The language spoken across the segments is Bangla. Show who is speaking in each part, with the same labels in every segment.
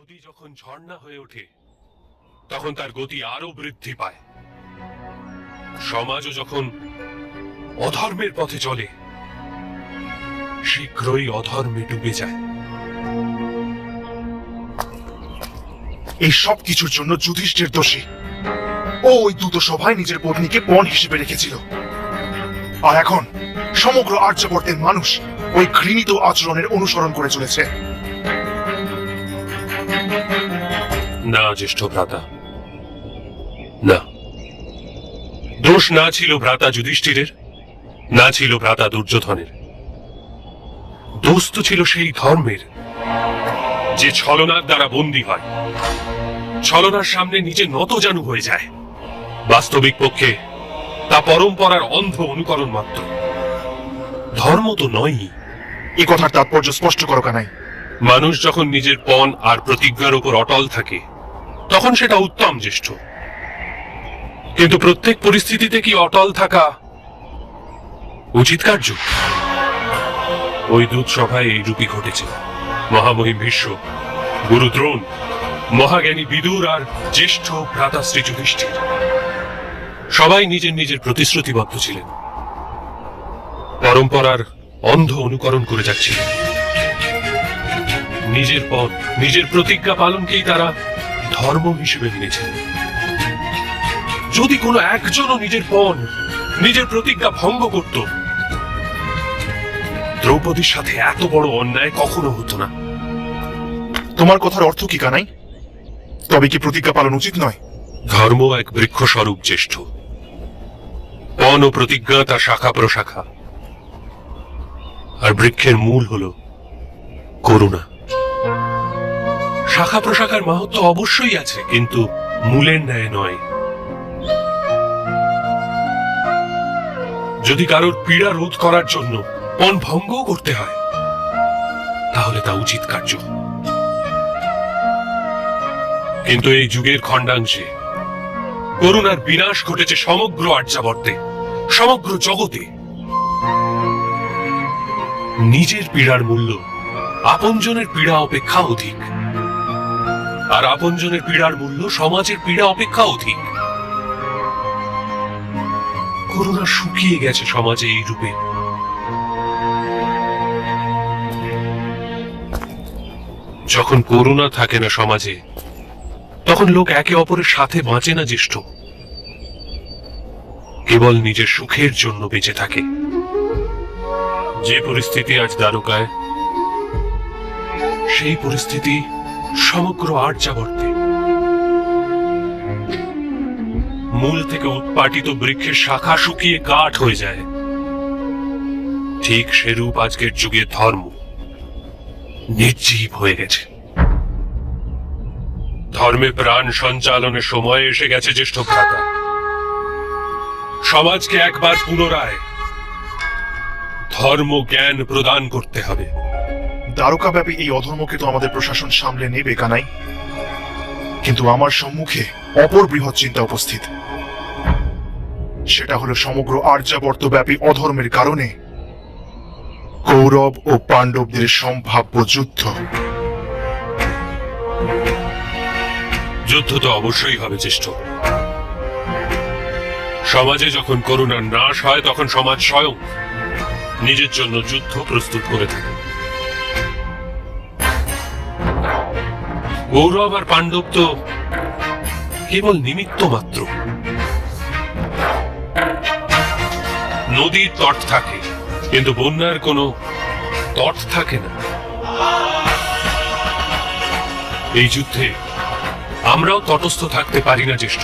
Speaker 1: নদী যখন ঝর্ণা হয়ে ওঠে, তখন তার গতি আরও বৃদ্ধি পায়। সমাজও যখন অধর্মের পথে চলে, শীঘ্রই অধর্মে ডুবে যায়।
Speaker 2: এই সব কিছুর জন্য যুধিষ্ঠির দোষী। ও ওই দ্রুত সভায় নিজের পত্নীকে পণ হিসেবে রেখেছিল। আর এখন সমগ্র আর্যবর্তের মানুষ ওই ঘৃণিত আচরণের অনুসরণ করে চলেছে।
Speaker 1: না জ্যেষ্ঠ ভ্রাতা। না। দোষ না ছিল ভ্রাতা যুধিষ্ঠিরের না ছিল ভ্রাতা দুর্যোধনের। দোষ তো ছিল সেই ধর্মের যে ছলনার দ্বারা বন্দী হয়। ছলনার সামনে নিজে নতজানু হয়ে যায়। বাস্তবিক পক্ষে তা পরম্পরার অন্ধ অনুকরণ মাত্র। ধর্ম তো নয়ই।
Speaker 2: এ কথার তাৎপর্য স্পষ্ট করো কানাই।
Speaker 1: মানুষ যখন নিজের পণ আর প্রতিজ্ঞার উপর অটল থাকে তখন সেটা উত্তম জ্যেষ্ঠ। কিন্তু প্রত্যেক পরিস্থিতিতে কি অটল থাকা উচিত কার্য ওই দূত সভায় এই রূপই ঘটেছে। মহামহিম ভীষ্ম, গুরু দ্রোণ, মহাজ্ঞানী বিদুর আর জ্যেষ্ঠ ভ্রাতাশ্রী যুধিষ্ঠির। সবাই নিজের নিজের প্রতিশ্রুতিবদ্ধ ছিলেন। পরম্পরার অন্ধ অনুকরণ করে যাচ্ছিলেন। নিজের পথ, নিজের প্রতিজ্ঞা পালনকেই তারা ধর্ম হিসেবে নিয়েছেন যদি কোনো একজনও নিজের পণ নিজের প্রতিজ্ঞা ভঙ্গ করত দ্রৌপদীর সাথে এত বড় অন্যায় কখনো হতো না।
Speaker 2: তোমার কথার অর্থ কি কানাই? তবে কি প্রতিজ্ঞা পালন উচিত নয়?
Speaker 1: ধর্ম এক বৃক্ষ স্বরূপ জ্যেষ্ঠ। পণ ও প্রতিজ্ঞা তার শাখা প্রশাখা। আর বৃক্ষের মূল হল করুণা। শাখা প্রশাখার মাহাত্ম অবশ্যই আছে, কিন্তু মূলের ন্যায় নয়। যদি কারোর পীড়া রোধ করার জন্য পণ ভঙ্গও করতে হয়, তাহলে তা উচিত কার্য। কিন্তু এই যুগের খণ্ডাংশে করুণার বিনাশ ঘটেছে সমগ্র আর্যাবর্তে, সমগ্র জগতে। নিজের পীড়ার মূল্য আপনজনের পীড়া অপেক্ষা অধিক। আর আপনজনের পীড়ার মূল্য সমাজের পীড়া অপেক্ষা অধিক। করুণা শুকিয়ে গেছে সমাজে এই রূপে। যখন করুণা থাকে না সমাজে, তখন লোক একে অপরের সাথে বাঁচে না জ্যেষ্ঠ কেবল নিজের সুখের জন্য বেঁচে থাকে। যে পরিস্থিতি আজ দ্বারকায়, সেই পরিস্থিতি সমগ্র আর্যাবর্তে। মূল থেকে উৎপাটিত বৃক্ষের শাখা শুকিয়ে কাঠ হয়ে যায়। ঠিক সেরূপ আজকের যুগে ধর্ম। নির্জীব হয়ে গেছে। ধর্মে প্রাণ সঞ্চালনের সময় এসে গেছে জ্যেষ্ঠ ভ্রাতা। সমাজকে একবার পুনরায় ধর্ম জ্ঞান প্রদান করতে হবে।
Speaker 2: দ্বারকাব্যাপী এই অধর্মকে তো আমাদের প্রশাসন সামলে নেবে, কানাই। কিন্তু আমার সম্মুখে অপর বৃহৎ চিন্তা উপস্থিত। সেটা হলো সমগ্র আর্যাবর্তব্যাপী অধর্মের কারণে কৌরব ও পাণ্ডবদের সম্ভাব্য যুদ্ধ।
Speaker 1: যুদ্ধ তো অবশ্যই হবে জ্যেষ্ঠ সমাজে যখন করুণার নাশ হয়, তখন সমাজ স্বয়ং নিজের জন্য যুদ্ধ প্রস্তুত করে থাকে। গৌরব আর পাণ্ডব তো কেবল নিমিত্ত মাত্র। নদীর তট থাকে, কিন্তু বন্যার কোনো তট থাকে না। এই যুদ্ধে আমরাও তটস্থ থাকতে পারি না, জ্যেষ্ঠ।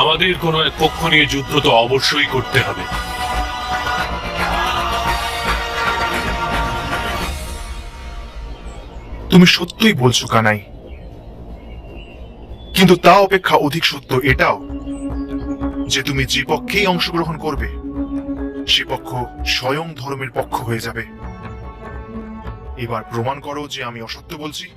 Speaker 1: আমাদের কোনো এক পক্ষ নিয়ে যুদ্ধ তো অবশ্যই করতে হবে।
Speaker 2: তুমি সত্যই বলছো, কানাই। কিন্তু তা অপেক্ষা অধিক সত্য এটাও যে তুমি যে পক্ষেই অংশগ্রহণ করবে, সে পক্ষ স্বয়ং ধর্মের পক্ষ হয়ে যাবে। এবার প্রমাণ করো যে আমি অসত্য বলছি।